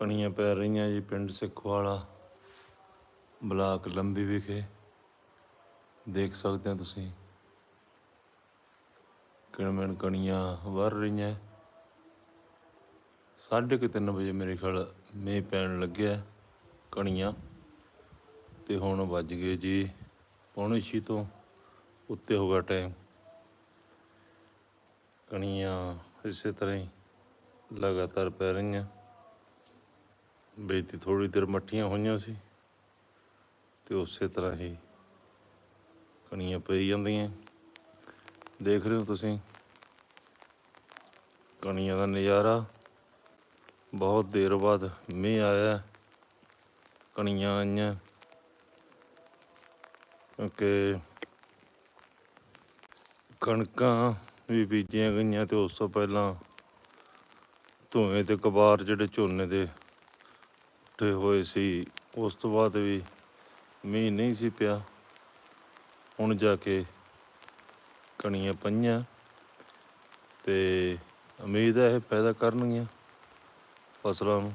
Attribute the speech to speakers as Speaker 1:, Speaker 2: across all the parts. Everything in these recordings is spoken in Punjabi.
Speaker 1: ਕਣੀਆਂ ਪੈ ਰਹੀਆਂ ਜੀ ਪਿੰਡ ਸਿੱਖਵਾਲਾ, ਬਲਾਕ ਲੰਬੀ ਵਿਖੇ। ਦੇਖ ਸਕਦੇ ਹੋ ਤੁਸੀਂ, ਕਿਣਮਣ ਕਣੀਆਂ ਵਰ ਰਹੀਆਂ। ਸਾਢੇ ਕੁ ਤਿੰਨ ਵਜੇ ਮੇਰੇ ਖਿਆਲ ਮੀਂਹ ਪੈਣ ਲੱਗਿਆ ਕਣੀਆਂ, ਤੇ ਹੁਣ ਵੱਜ ਗਏ ਜੀ ਪੌਣੇ ਛੇ ਤੋਂ ਉੱਤੇ ਹੋ ਗਿਆ ਟਾਈਮ। ਕਣੀਆਂ ਇਸੇ ਤਰ੍ਹਾਂ ਹੀ ਲਗਾਤਾਰ ਪੈ ਰਹੀਆਂ। ਬੇਤੀ ਥੋੜੀ ਦੇਰ ਮੱਠੀਆਂ ਹੋਈਆਂ ਸੀ ਤੇ ਉਸੇ ਤਰ੍ਹਾਂ ਹੀ ਕਣੀਆਂ ਪਈ ਜਾਂਦੀਆਂ। ਦੇਖ ਰਹੇ ਹੋ ਤੁਸੀਂ? ਕਣੀਆਂ ਦਾ ਨਜ਼ਾਰਾ ਬਹੁਤ ਦੇਰ ਬਾਅਦ ਮੀਂਹ ਆਇਆ, ਕਣੀਆਂ ਆਈਆਂ, ਕਿਉਂਕਿ ਕਣਕਾਂ ਵੀ ਬੀਜੀਆਂ ਗਈਆਂ ਤੇ ਉਸ ਤੋਂ ਪਹਿਲਾਂ ਧੂਏ ਤੇ ਕਬਾਰ ਜਿਹੜੇ ਝੋਨੇ ਦੇ ਉੱਠੇ ਹੋਏ ਸੀ। ਉਸ ਤੋਂ ਬਾਅਦ ਵੀ ਮੀਂਹ ਨਹੀਂ ਸੀ ਪਿਆ। ਹੁਣ ਜਾ ਕੇ ਕਣੀਆਂ ਪਈਆਂ ਤੇ ਉਮੀਦ ਹੈ ਇਹ ਪੈਦਾ ਕਰਨਗੀਆਂ ਫਸਲਾਂ ਨੂੰ।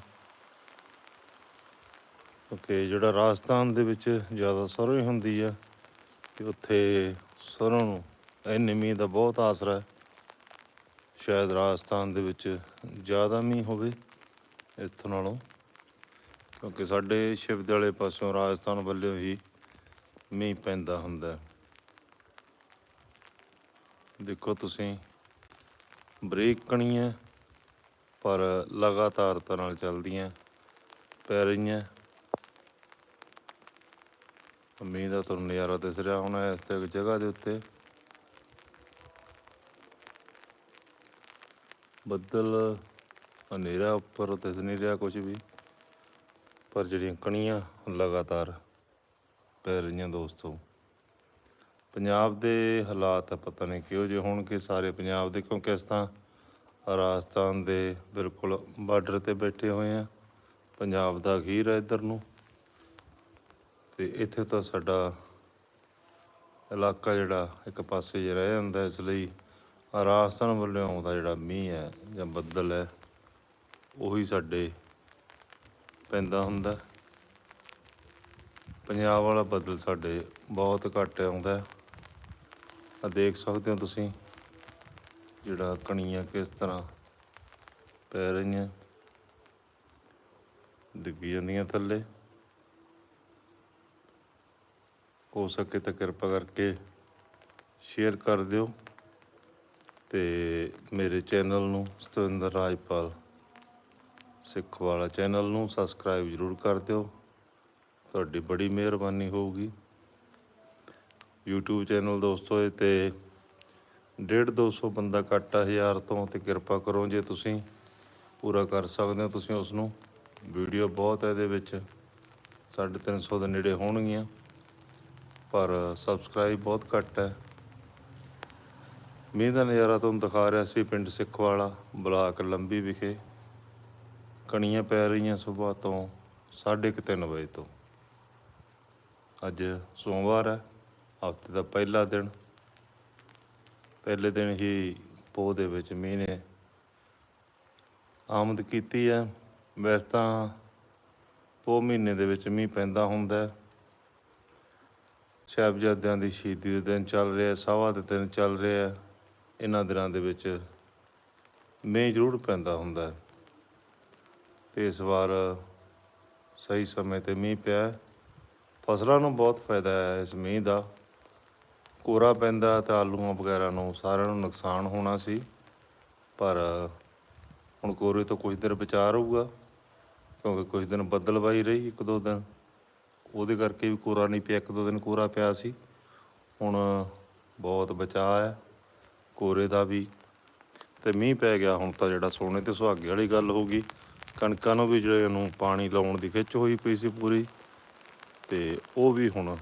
Speaker 1: ਕਿਉਂਕਿ ਜਿਹੜਾ ਰਾਜਸਥਾਨ ਦੇ ਵਿੱਚ ਜ਼ਿਆਦਾ ਸਰੋਂ ਹੀ ਹੁੰਦੀ ਆ ਤੇ ਉੱਥੇ ਸਰੋਂ ਨੂੰ ਇੰਨੇ ਮੀਂਹ ਦਾ ਬਹੁਤ ਆਸਰਾ ਹੈ। ਸ਼ਾਇਦ ਰਾਜਸਥਾਨ ਦੇ ਵਿੱਚ ਜ਼ਿਆਦਾ ਮੀਂਹ ਹੋਵੇ ਇੱਥੋਂ ਨਾਲੋਂ। ਕਿਉਂਕਿ ਸਾਡੇ ਸ਼ਿਵਦੇ ਵਾਲੇ ਪਾਸਿਓਂ ਰਾਜਸਥਾਨ ਵੱਲੋਂ ਹੀ ਮੀਂਹ ਪੈਂਦਾ ਹੁੰਦਾ ਦੇਖੋ ਤੁਸੀਂ, ਬਰੀਕ ਹੈ ਪਰ ਲਗਾਤਾਰ ਤਰ੍ਹਾਂ ਚੱਲਦੀਆਂ ਪੈ ਰਹੀਆਂ। ਮੀਂਹ ਦਾ ਤੁਹਾਨੂੰ ਨਜ਼ਾਰਾ ਦਿਸ ਰਿਹਾ ਹੋਣਾ ਇਸ ਤੇ ਜਗ੍ਹਾ ਦੇ ਉੱਤੇ। ਬੱਦਲ ਹਨੇਰਾ ਉੱਪਰ ਦਿਸ ਨਹੀਂ ਰਿਹਾ ਕੁਝ ਵੀ। ਪਰ ਜਿਹੜੀਆਂ ਕਣੀਆਂ ਲਗਾਤਾਰ ਪੈ ਰਹੀਆਂ ਦੋਸਤੋ, ਪੰਜਾਬ ਦੇ ਹਾਲਾਤ ਪਤਾ ਨਹੀਂ ਕਿਹੋ ਜਿਹੇ ਹੋਣਗੇ ਸਾਰੇ ਪੰਜਾਬ ਦੇ, ਕਿਉਂਕਿ ਇਸ ਤਾਂ ਰਾਜਸਥਾਨ ਦੇ ਬਿਲਕੁਲ ਬਾਰਡਰ ਤੇ ਬੈਠੇ ਹੋਏ ਆ। ਪੰਜਾਬ ਦਾ ਅਖੀਰ ਹੈ ਇੱਧਰ ਨੂੰ। ਤੇ ਇੱਥੇ ਤਾਂ ਸਾਡਾ ਇਲਾਕਾ ਜਿਹੜਾ ਇੱਕ ਪਾਸੇ ਜਿਹਾ ਰਹਿ ਜਾਂਦਾ, ਇਸ ਲਈ ਰਾਜਸਥਾਨ ਵੱਲੋਂ ਆਉਂਦਾ ਜਿਹੜਾ ਮੀਂਹ ਹੈ ਜਾਂ ਬੱਦਲ ਹੈ, ਉਹੀ ਸਾਡੇ ਪੈਂਦਾ ਹੁੰਦਾ। ਪੰਜਾਬ ਵਾਲਾ ਬੱਦਲ ਸਾਡੇ ਬਹੁਤ ਘੱਟ ਆਉਂਦਾ ਆ ਦੇਖ ਸਕਦੇ ਹੋ ਤੁਸੀਂ ਜਿਹੜਾ ਕਣੀਆਂ ਕਿਸ ਤਰ੍ਹਾਂ ਪੈ ਰਹੀਆਂ। ਡਿੱਗੀ ਜਾਂਦੀਆਂ ਥੱਲੇ। ਹੋ ਸਕੇ ਤਾਂ ਕਿਰਪਾ ਕਰਕੇ ਸ਼ੇਅਰ ਕਰ ਦਿਓ। ਤੇ ਮੇਰੇ ਚੈਨਲ ਨੂੰ ਸਤਵਿੰਦਰ ਰਾਜਪਾਲ ਸਿੱਖ ਵਾਲਾ ਚੈਨਲ ਨੂੰ ਸਬਸਕ੍ਰਾਈਬ ਜ਼ਰੂਰ ਕਰ ਦਿਓ। ਤੁਹਾਡੀ ਬੜੀ ਮਿਹਰਬਾਨੀ ਹੋਊਗੀ। YouTube ਚੈਨਲ ਦੋਸਤੋ, ਇਹ ਤੇ 1.5 200 ਬੰਦਾ ਘੱਟ ਆ, ਹਜ਼ਾਰ ਤੋਂ ਤੇ ਕਿਰਪਾ ਕਰੋ ਜੇ ਤੁਸੀਂ ਪੂਰਾ ਕਰ ਸਕਦੇ ਹੋ, ਤੁਸੀਂ ਉਸ ਨੂੰ ਵੀਡੀਓ ਬਹੁਤ ਹੈ ਇਹਦੇ ਵਿੱਚ। 350 ਦੇ ਨੇੜੇ ਹੋਣਗੀਆਂ, ਪਰ ਸਬਸਕ੍ਰਾਈਬ ਬਹੁਤ ਘੱਟ ਹੈ ਮੀਂਹ ਦਾ ਨਜ਼ਾਰਾ ਤੁਹਾਨੂੰ ਦਿਖਾ ਰਿਹਾ ਸੀ ਪਿੰਡ ਸਿੱਖਵਾਲਾ ਬਲਾਕ ਲੰਬੀ ਵਿਖੇ। ਕਣੀਆਂ ਪੈ ਰਹੀਆਂ ਸਵੇਰ ਤੋਂ 3:30 ਵਜੇ ਤੋਂ। ਅੱਜ ਸੋਮਵਾਰ ਹੈ, ਹਫ਼ਤੇ ਦਾ ਪਹਿਲਾ ਦਿਨ। ਪਹਿਲੇ ਦਿਨ ਹੀ ਪੋਹ ਦੇ ਵਿੱਚ ਮੀਂਹ ਨੇ ਆਮਦ ਕੀਤੀ ਹੈ। ਵੈਸੇ ਤਾਂ ਪੋਹ ਮਹੀਨੇ ਦੇ ਵਿੱਚ ਮੀਂਹ ਪੈਂਦਾ ਹੁੰਦਾ ਹੈ। ਸਾਹਿਬਜ਼ਾਦਿਆਂ ਦੀ ਸ਼ਹੀਦੀ ਦੇ ਦਿਨ ਚੱਲ ਰਿਹਾ ਸਾਵਾ ਦੇ ਦਿਨ ਚੱਲ ਰਿਹਾ ਇਹਨਾਂ ਦਿਨਾਂ ਦੇ ਵਿੱਚ ਮੀਂਹ ਜ਼ਰੂਰ ਪੈਂਦਾ ਹੁੰਦਾ ਹੈ। ਤੇ ਇਸ ਵਾਰ ਸਹੀ ਸਮੇਂ ਤੇ ਮੀਂਹ ਪਿਆ ਫਸਲਾਂ ਨੂੰ ਬਹੁਤ ਫਾਇਦਾ ਹੈ ਇਸ ਮੀਂਹ ਦਾ। ਕੋਰਾ ਪੈਂਦਾ ਤਾਂ ਆਲੂਆਂ ਵਗੈਰਾ ਨੂੰ ਸਾਰਿਆਂ ਨੂੰ ਨੁਕਸਾਨ ਹੋਣਾ ਸੀ। ਪਰ ਹੁਣ ਕੋਰੇ ਤੋਂ ਕੁਝ ਦਿਨ ਬਚਾ ਰਹੂਗਾ, ਕਿਉਂਕਿ ਕੁਝ ਦਿਨ ਬੱਦਲਵਾਈ ਰਹੀ ਇੱਕ ਦੋ ਦਿਨ। ਉਹਦੇ ਕਰਕੇ ਵੀ ਕੋਰਾ ਨਹੀਂ ਪਿਆ, ਇੱਕ ਦੋ ਦਿਨ ਕੋਰਾ ਪਿਆ ਸੀ। ਹੁਣ ਬਹੁਤ ਬਚਾਅ ਹੈ ਕੋਰੇ ਦਾ ਵੀ। ਤੇ ਮੀਂਹ ਪੈ ਗਿਆ, ਹੁਣ ਤਾਂ ਜਿਹੜਾ ਸੋਨੇ ਤੇ ਸੁਹਾਗੇ ਵਾਲੀ ਗੱਲ ਹੋ ਗਈ। ਕਣਕਾਂ ਨੂੰ ਵੀ ਜਿਹੜੇ ਨੂੰ ਪਾਣੀ ਲਾਉਣ ਦੀ ਖਿੱਚ ਹੋਈ ਪਈ ਸੀ ਪੂਰੀ ਤੇ ਉਹ ਵੀ ਹੁਣ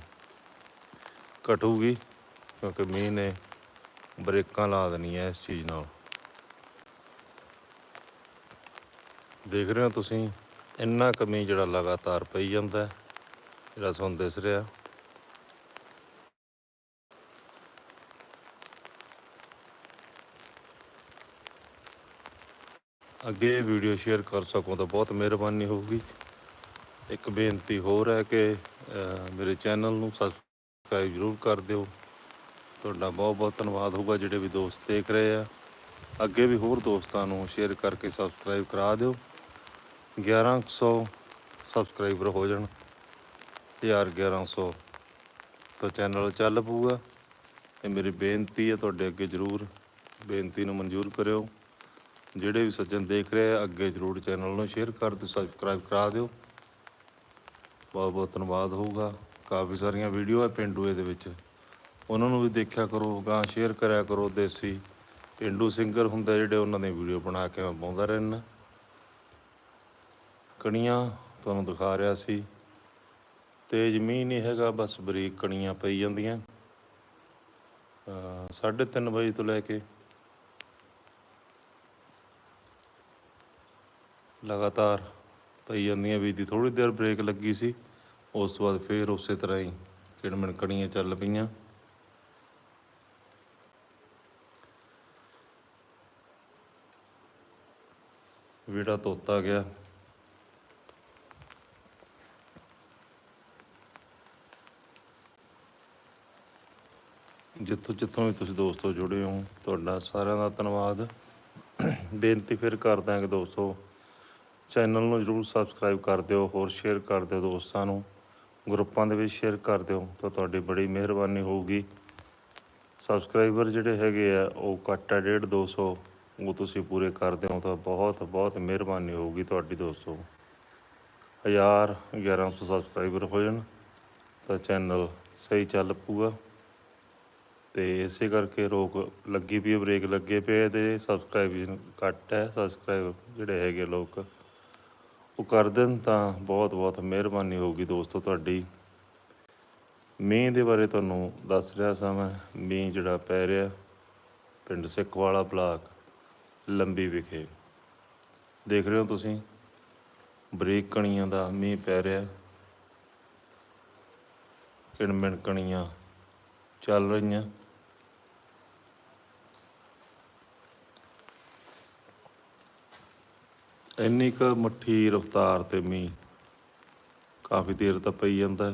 Speaker 1: ਘਟੂਗੀ ਕਿਉਂਕਿ ਮੀਂਹ ਨੇ ਬ੍ਰੇਕਾਂ ਲਾ ਦੇਣੀਆਂ ਇਸ ਚੀਜ਼ ਨਾਲ। ਦੇਖ ਰਹੇ ਹੋ ਤੁਸੀਂ, ਇੰਨਾ ਕਮੀ ਜਿਹੜਾ ਲਗਾਤਾਰ ਪਈ ਜਾਂਦਾ, ਜਿਹੜਾ ਤੁਹਾਨੂੰ ਦਿਸ ਰਿਹਾ। ਅੱਗੇ ਵੀਡੀਓ ਸ਼ੇਅਰ ਕਰ ਸਕੋ ਤਾਂ ਬਹੁਤ ਮਿਹਰਬਾਨੀ ਹੋਊਗੀ। ਇੱਕ ਬੇਨਤੀ ਹੋਰ ਹੈ ਕਿ ਮੇਰੇ ਚੈਨਲ ਨੂੰ ਸਬਸਕ੍ਰਾਈਬ ਜ਼ਰੂਰ ਕਰ ਦਿਓ। ਤੁਹਾਡਾ ਬਹੁਤ ਬਹੁਤ ਧੰਨਵਾਦ ਹੋਊਗਾ ਜਿਹੜੇ ਵੀ ਦੋਸਤ ਦੇਖ ਰਹੇ ਆ। ਅੱਗੇ ਵੀ ਹੋਰ ਦੋਸਤਾਂ ਨੂੰ ਸ਼ੇਅਰ ਕਰਕੇ ਸਬਸਕ੍ਰਾਈਬ ਕਰਾ ਦਿਓ। 1100 ਸਬਸਕ੍ਰਾਈਬਰ ਹੋ ਜਾਣ। 1000 1100 ਤਾਂ ਚੈਨਲ ਚੱਲ ਪਊਗਾ। ਇਹ ਮੇਰੀ ਬੇਨਤੀ ਹੈ ਤੁਹਾਡੇ ਅੱਗੇ ਜ਼ਰੂਰ ਬੇਨਤੀ ਨੂੰ ਮਨਜ਼ੂਰ ਕਰਿਓ। ਜਿਹੜੇ ਵੀ ਸੱਜਣ ਦੇਖ ਰਹੇ ਆ, ਅੱਗੇ ਜ਼ਰੂਰ ਚੈਨਲ ਨੂੰ ਸ਼ੇਅਰ ਕਰ ਦਿਓ ਸਬਸਕ੍ਰਾਈਬ ਕਰਾ ਦਿਓ। ਬਹੁਤ ਬਹੁਤ ਧੰਨਵਾਦ ਹੋਊਗਾ। ਕਾਫੀ ਸਾਰੀਆਂ ਵੀਡੀਓ ਹੈ ਪਿੰਡੂ ਦੇ ਵਿੱਚ। ਉਹਨਾਂ ਨੂੰ ਵੀ ਦੇਖਿਆ ਕਰੋ, ਗਾਂ ਸ਼ੇਅਰ ਕਰਿਆ ਕਰੋ ਦੇਸੀ। ਪਿੰਡੂ ਸਿੰਗਰ ਹੁੰਦੇ ਜਿਹੜੇ ਉਹਨਾਂ ਦੀ ਵੀਡੀਓ ਬਣਾ ਕੇ ਮੈਂ ਪਾਉਂਦਾ ਰਹਿਣਾ ਕਣੀਆਂ ਤੁਹਾਨੂੰ ਦਿਖਾ ਰਿਹਾ ਸੀ। ਤੇਜ਼ ਮੀਂਹ ਨਹੀਂ ਹੈਗਾ, ਬਸ ਬਰੀਕ ਕਣੀਆਂ ਪਈ ਜਾਂਦੀਆਂ। ਅਹ ਸਾਢੇ ਤਿੰਨ ਵਜੇ ਤੋਂ ਲੈ ਕੇ ਲਗਾਤਾਰ ਪਈ ਜਾਂਦੀਆਂ ਵੀ ਦੀ ਥੋੜੀ ਦੇਰ ਬ੍ਰੇਕ ਲੱਗੀ ਸੀ। ਉਸ ਤੋਂ ਬਾਅਦ ਫੇਰ ਉਸੇ ਤਰ੍ਹਾਂ ਹੀ ਕਿਣਮਣ ਕਣੀਆਂ ਚੱਲ ਪਈਆਂ। ਵੀੜਾ ਤੋਤਾ ਗਿਆ। ਜਿੱਥੋਂ ਜਿੱਥੋਂ ਵੀ ਤੁਸੀਂ ਦੋਸਤੋ ਜੁੜੇ ਹੋ, ਤੁਹਾਡਾ ਸਾਰਿਆਂ ਦਾ ਧੰਨਵਾਦ। ਬੇਨਤੀ ਫਿਰ ਕਰਦਾ ਕਿ ਦੋਸਤੋ ਚੈਨਲ ਨੂੰ ਜਰੂਰ ਸਬਸਕ੍ਰਾਈਬ ਕਰ ਦਿਓ ਹੋਰ ਸ਼ੇਅਰ ਕਰ ਦਿਓ ਦੋਸਤਾਂ ਨੂੰ ਗਰੁੱਪਾਂ ਦੇ ਵਿੱਚ ਸ਼ੇਅਰ ਕਰ ਦਿਓ ਤਾਂ ਤੁਹਾਡੀ ਬੜੀ ਮਿਹਰਬਾਨੀ ਹੋਊਗੀ। ਸਬਸਕ੍ਰਾਈਬਰ ਜਿਹੜੇ ਹੈਗੇ ਆ ਉਹ ਘੱਟ ਆ 1.5 200 ਉਹ ਤੁਸੀਂ ਪੂਰੇ ਕਰ ਦਿਓ ਤਾਂ ਬਹੁਤ ਬਹੁਤ ਮਿਹਰਬਾਨੀ ਹੋਊਗੀ ਤੁਹਾਡੀ ਦੋਸਤੋ। 1000 1100 ਸਬਸਕ੍ਰਾਈਬਰ ਹੋ ਜਾਣ ਤਾਂ ਚੈਨਲ ਸਹੀ ਚੱਲ ਪਊਗਾ। ਤੇ ਇਸੇ ਕਰਕੇ ਰੋਕ ਲੱਗੀ ਪਈ ਹੈ, ਬ੍ਰੇਕ ਲੱਗੇ ਪਏ ਤੇ ਸਬਸਕ੍ਰਾਈਬ ਘੱਟ ਹੈ ਸਬਸਕ੍ਰਾਈਬ ਜਿਹੜੇ ਹੈਗੇ ਲੋਕ ਉਹ ਕਰ ਦੇਣ ਤਾਂ ਬਹੁਤ ਬਹੁਤ ਮਿਹਰਬਾਨੀ ਹੋਊਗੀ ਦੋਸਤੋ ਤੁਹਾਡੀ। ਮੀਂਹ ਦੇ ਬਾਰੇ ਤੁਹਾਨੂੰ ਦੱਸ ਰਿਹਾ ਸਾਂ ਮੈਂ। ਮੀਂਹ ਜਿਹੜਾ ਪੈ ਰਿਹਾ, ਪਿੰਡ ਸਿੱਖਵਾਲਾ ਬਲਾਕ, ਲੰਬੀ ਵਿਖੇ। ਦੇਖ ਰਹੇ ਹੋ ਤੁਸੀਂ, ਬਰੀਕ ਕਣੀਆਂ ਦਾ ਮੀਂਹ ਪੈ ਰਿਹਾ। ਕਿਣਮਿਣ ਕਣੀਆਂ ਚੱਲ ਰਹੀਆਂ। ਇੰਨੀ ਕੁ ਮੱਠੀ ਰਫ਼ਤਾਰ ਤੇ ਮੀਂਹ, ਕਾਫੀ ਦੇਰ ਤਾਂ ਪਈ ਜਾਂਦਾ।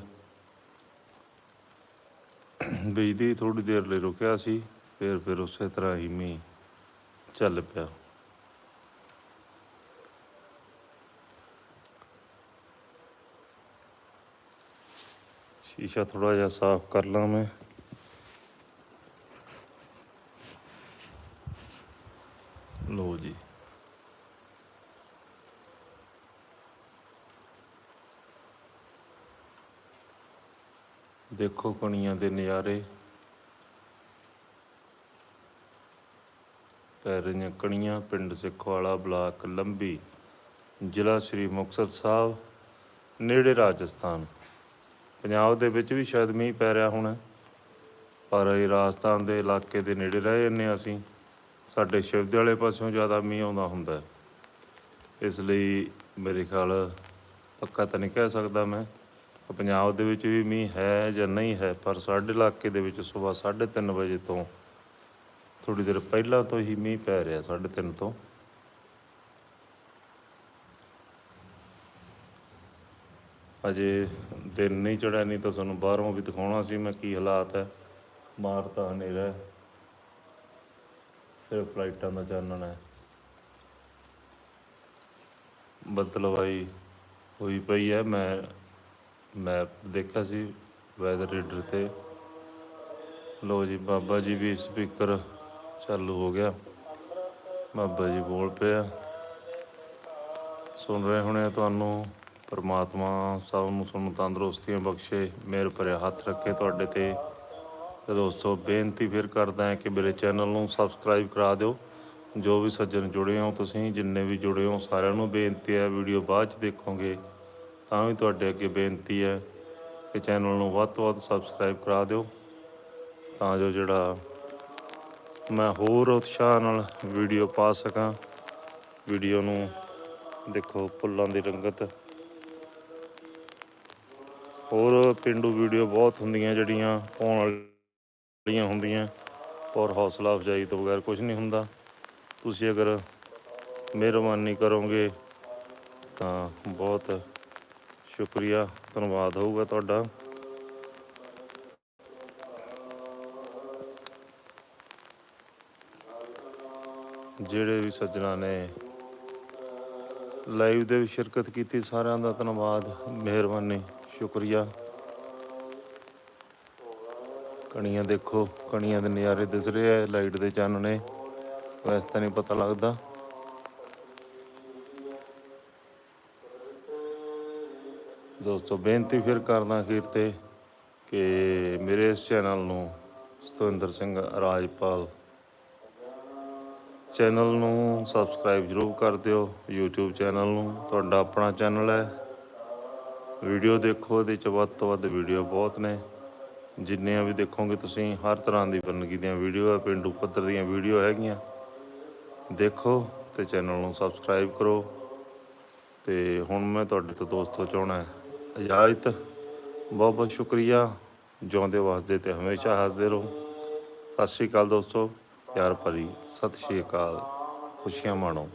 Speaker 1: ਬਿਜਲੀ ਥੋੜੀ ਦੇਰ ਲਈ ਰੁਕਿਆ ਸੀ, ਫਿਰ ਫਿਰ ਉਸੇ ਤਰ੍ਹਾਂ ਹੀ ਮੀਂਹ ਚੱਲ ਪਿਆ। ਸ਼ੀਸ਼ਾ ਥੋੜਾ ਜਿਹਾ ਸਾਫ਼ ਕਰ ਲਾਂ ਮੈਂ। ਲੋ ਜੀ। ਦੇਖੋ ਕਣੀਆਂ ਦੇ ਨਜ਼ਾਰੇ। ਪੈ ਰਹੀਆਂ ਕਣੀਆਂ ਪਿੰਡ ਸਿੱਖਵਾਲਾ ਬਲਾਕ ਲੰਬੀ, ਜ਼ਿਲ੍ਹਾ ਸ੍ਰੀ ਮੁਕਤਸਰ ਸਾਹਿਬ, ਨੇੜੇ ਰਾਜਸਥਾਨ। ਪੰਜਾਬ ਦੇ ਵਿੱਚ ਵੀ ਸ਼ਾਇਦ ਮੀਂਹ ਪੈ ਰਿਹਾ ਹੋਣਾ, ਪਰ ਇਹ ਰਾਜਸਥਾਨ ਦੇ ਇਲਾਕੇ ਦੇ ਨੇੜੇ ਰਹਿ ਜੰਨੇ ਹਾਂ ਅਸੀਂ। ਸਾਡੇ ਸ਼ਿਵਦੇ ਵਾਲੇ ਪਾਸਿਓਂ ਜ਼ਿਆਦਾ ਮੀਂਹ ਆਉਂਦਾ ਹੁੰਦਾ ਇਸ ਲਈ ਮੇਰੇ ਖਿਆਲ ਪੱਕਾ ਤਾਂ ਨਹੀਂ ਕਹਿ ਸਕਦਾ ਮੈਂ। ਕਿ ਪੰਜਾਬ ਦੇ ਵਿੱਚ ਵੀ ਮੀਂਹ ਹੈ ਜਾਂ ਨਹੀਂ ਹੈ, ਪਰ ਸਾਡੇ ਇਲਾਕੇ ਦੇ ਵਿੱਚ ਸਵੇਰ 3:30 ਵਜੇ ਤੋਂ ਥੋੜੀ ਦੇਰ ਪਹਿਲਾਂ ਤੋਂ ਹੀ ਮੀਂਹ ਪੈ ਰਿਹਾ 3:30 ਤੋਂ। ਅਜੇ ਦਿਨ ਨਹੀਂ ਚੜਿਆ ਨਹੀਂ ਤਾਂ ਤੁਹਾਨੂੰ ਬਾਹਰੋਂ ਵੀ ਦਿਖਾਉਣਾ ਸੀ ਮੈਂ ਕੀ ਹਾਲਾਤ ਹੈ। ਮਾਰ ਤਾਂ ਹਨੇਰਾ ਸਿਰਫ ਫਲਾਈਟਾਂ ਦਾ ਚਾਨਣ ਹੈ। ਬਦਲਵਾਈ ਹੋਈ ਪਈ ਹੈ, ਮੈਂ ਮੈਪ ਦੇਖਿਆ ਸੀ ਵੈਦਰ ਰੀਡਰ ਤੇ। ਲੋ ਜੀ, ਬਾਬਾ ਜੀ ਵੀ ਸਪੀਕਰ ਚਾਲੂ ਹੋ ਗਿਆ। ਬਾਬਾ ਜੀ ਬੋਲ ਪਿਆ ਸੁਣ ਰਹੇ ਹੋਣੇ ਤੁਹਾਨੂੰ, ਪਰਮਾਤਮਾ ਸਭ ਨੂੰ ਤੁਹਾਨੂੰ ਤੰਦਰੁਸਤੀਆਂ ਬਖਸ਼ੇ, ਮਿਹਰ ਭਰਿਆ ਹੱਥ ਰੱਖੇ ਤੁਹਾਡੇ ਤੇ। ਤੇ ਦੋਸਤੋ, ਬੇਨਤੀ ਫਿਰ ਕਰਦਾ ਹਾਂ ਕਿ ਮੇਰੇ ਚੈਨਲ ਨੂੰ ਸਬਸਕ੍ਰਾਈਬ ਕਰਾ ਦਿਓ। ਜੋ ਵੀ ਸੱਜਣ ਜੁੜੇ ਹੋ ਤੁਸੀਂ, ਜਿੰਨੇ ਵੀ ਜੁੜੇ ਹੋ, ਸਾਰਿਆਂ ਨੂੰ ਬੇਨਤੀ ਹੈ, ਵੀਡੀਓ ਬਾਅਦ ਚ ਦੇਖੋਗੇ। ਤਾਂ ਵੀ ਤੁਹਾਡੇ ਅੱਗੇ ਬੇਨਤੀ ਹੈ ਕਿ ਚੈਨਲ ਨੂੰ ਵੱਧ ਤੋਂ ਵੱਧ ਸਬਸਕ੍ਰਾਈਬ ਕਰਾ ਦਿਓ, ਤਾਂ ਜੋ ਜਿਹੜਾ ਮੈਂ ਹੋਰ ਉਤਸ਼ਾਹ ਨਾਲ ਵੀਡੀਓ ਪਾ ਸਕਾਂ। ਵੀਡੀਓ ਨੂੰ ਦੇਖੋ, ਫੁੱਲਾਂ ਦੀ ਰੰਗਤ। ਹੋਰ ਪਿੰਡੂ ਵੀਡੀਓ ਬਹੁਤ ਹੁੰਦੀਆਂ ਜਿਹੜੀਆਂ ਪਾਉਣ ਵਾਲੀਆਂ ਹੁੰਦੀਆਂ, ਔਰ ਹੌਸਲਾ ਅਫਜ਼ਾਈ ਤੋਂ ਬਗੈਰ ਕੁਝ ਨਹੀਂ ਹੁੰਦਾ। ਤੁਸੀਂ ਅਗਰ ਮਿਹਰਬਾਨੀ ਕਰੋਗੇ, ਤਾਂ ਬਹੁਤ ਸ਼ੁਕਰੀਆ ਧੰਨਵਾਦ ਹੋਊਗਾ ਤੁਹਾਡਾ। ਜਿਹੜੇ ਵੀ ਸੱਜਣਾ ਨੇ ਲਾਈਵ ਦੇ ਵਿੱਚ ਸ਼ਿਰਕਤ ਕੀਤੀ, ਸਾਰਿਆਂ ਦਾ ਧੰਨਵਾਦ, ਮਿਹਰਬਾਨੀ, ਸ਼ੁਕਰੀਆ। ਕਣੀਆਂ ਦੇਖੋ, ਕਣੀਆਂ ਦੇ ਨਜ਼ਾਰੇ ਦਿਸ ਰਹੇ ਆ ਲਾਈਟ ਦੇ ਚਾਨਣੇ ਵੈਸੇ ਤਾਂ ਨਹੀਂ ਪਤਾ ਲੱਗਦਾ। ਦੋਸਤੋ, ਬੇਨਤੀ ਫਿਰ ਕਰਦਾ ਅਖੀਰ ਤੇ ਕਿ ਮੇਰੇ ਇਸ ਚੈਨਲ ਨੂੰ ਸਤਵਿੰਦਰ ਸਿੰਘ ਰਾਜਪਾਲ ਚੈਨਲ ਨੂੰ ਸਬਸਕ੍ਰਾਈਬ ਜ਼ਰੂਰ ਕਰ ਦਿਓ। YouTube ਚੈਨਲ ਨੂੰ, ਤੁਹਾਡਾ ਆਪਣਾ ਚੈਨਲ ਹੈ। ਵੀਡੀਓ ਦੇਖੋ, ਇਹਦੇ ਚ ਵੱਧ ਤੋਂ ਵੱਧ ਵੀਡੀਓ ਬਹੁਤ ਨੇ। ਜਿੰਨੀਆਂ ਵੀ ਦੇਖੋਗੇ ਤੁਸੀਂ, ਹਰ ਤਰ੍ਹਾਂ ਦੀ ਬੰਦਗੀ ਦੀਆਂ ਵੀਡੀਓ ਹੈ, ਪਿੰਡੂ ਪੱਧਰ ਦੀਆਂ ਵੀਡੀਓ ਹੈਗੀਆਂ। ਦੇਖੋ ਤੇ ਚੈਨਲ ਨੂੰ ਸਬਸਕ੍ਰਾਈਬ ਕਰੋ। ਤੇ ਹੁਣ ਮੈਂ ਤੁਹਾਡੇ ਤੋਂ ਦੋਸਤੋ ਚਾਹਣਾ ਇਜਾਜ਼ਤ। ਬਹੁਤ ਬਹੁਤ ਸ਼ੁਕਰੀਆ। ਜਿਉਂਦੇ ਵਾਸਤੇ ਤੇ ਹਮੇਸ਼ਾ ਹਾਜ਼ਰ ਰਹੋ। ਸਤਿ ਸ਼੍ਰੀ ਅਕਾਲ ਦੋਸਤੋ। ਪਿਆਰ ਭਰੀ ਸਤਿ ਸ਼੍ਰੀ ਅਕਾਲ। ਖੁਸ਼ੀਆਂ ਮਾਣੋ।